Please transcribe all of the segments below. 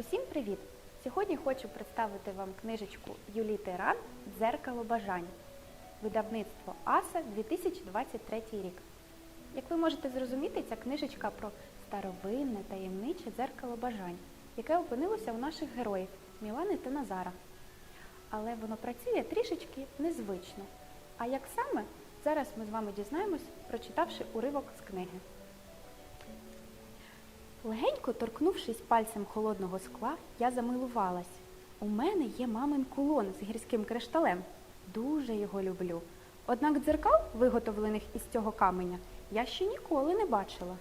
Усім привіт! Сьогодні хочу представити вам книжечку Юлії Тиран Дзеркало бажань. Видавництво АСА 2023 рік. Як ви можете зрозуміти, ця книжечка про старовинне таємниче дзеркало бажань, яке опинилося у наших героїв Мілани та Назара. Але воно працює трішечки незвично. А як саме, зараз ми з вами дізнаємось, прочитавши уривок з книги. Легенько торкнувшись пальцем холодного скла, я замилувалась. У мене є мамин кулон з гірським кришталем. Дуже його люблю. Однак дзеркал, виготовлених із цього каменя, я ще ніколи не бачила.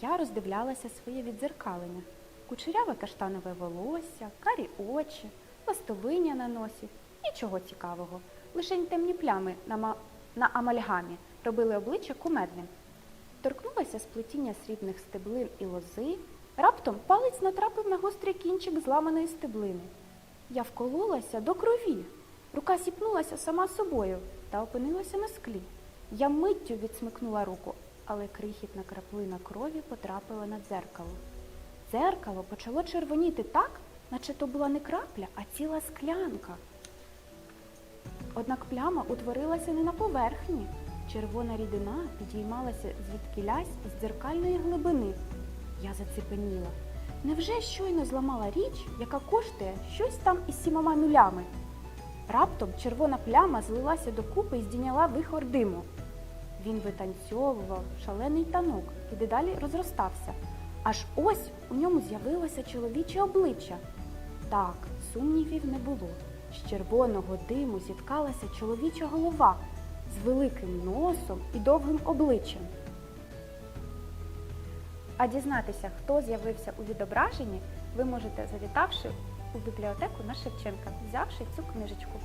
Я роздивлялася своє віддзеркалення. Кучеряве каштанове волосся, карі очі, ластовиня на носі. Нічого цікавого. Лишень темні плями на, ма- на амальгамі робили обличчя кумедним. Торкнулася сплетіння срібних стеблин і лози. Раптом палець натрапив на гострий кінчик зламаної стеблини. Я вкололася до крові. Рука сіпнулася сама собою та опинилася на склі. Я миттю відсмикнула руку, але крихітна краплина крові потрапила на дзеркало. Дзеркало почало червоніти так, наче то була не крапля, а ціла склянка. Однак пляма утворилася не на поверхні. Червона рідина підіймалася звідкілясь з дзеркальної глибини. Я зацепеніла. Невже щойно зламала річ, яка коштує щось там із сімома нулями? Раптом червона пляма злилася докупи і здійняла вихор диму. Він витанцьовував шалений танок і дедалі розростався. Аж ось у ньому з'явилося чоловіче обличчя. Так, сумнівів не було. З червоного диму зіткалася чоловіча голова з великим носом і довгим обличчям. А дізнатися, хто з'явився у відображенні, ви можете завітавши у бібліотеку на Шевченка, взявши цю книжечку.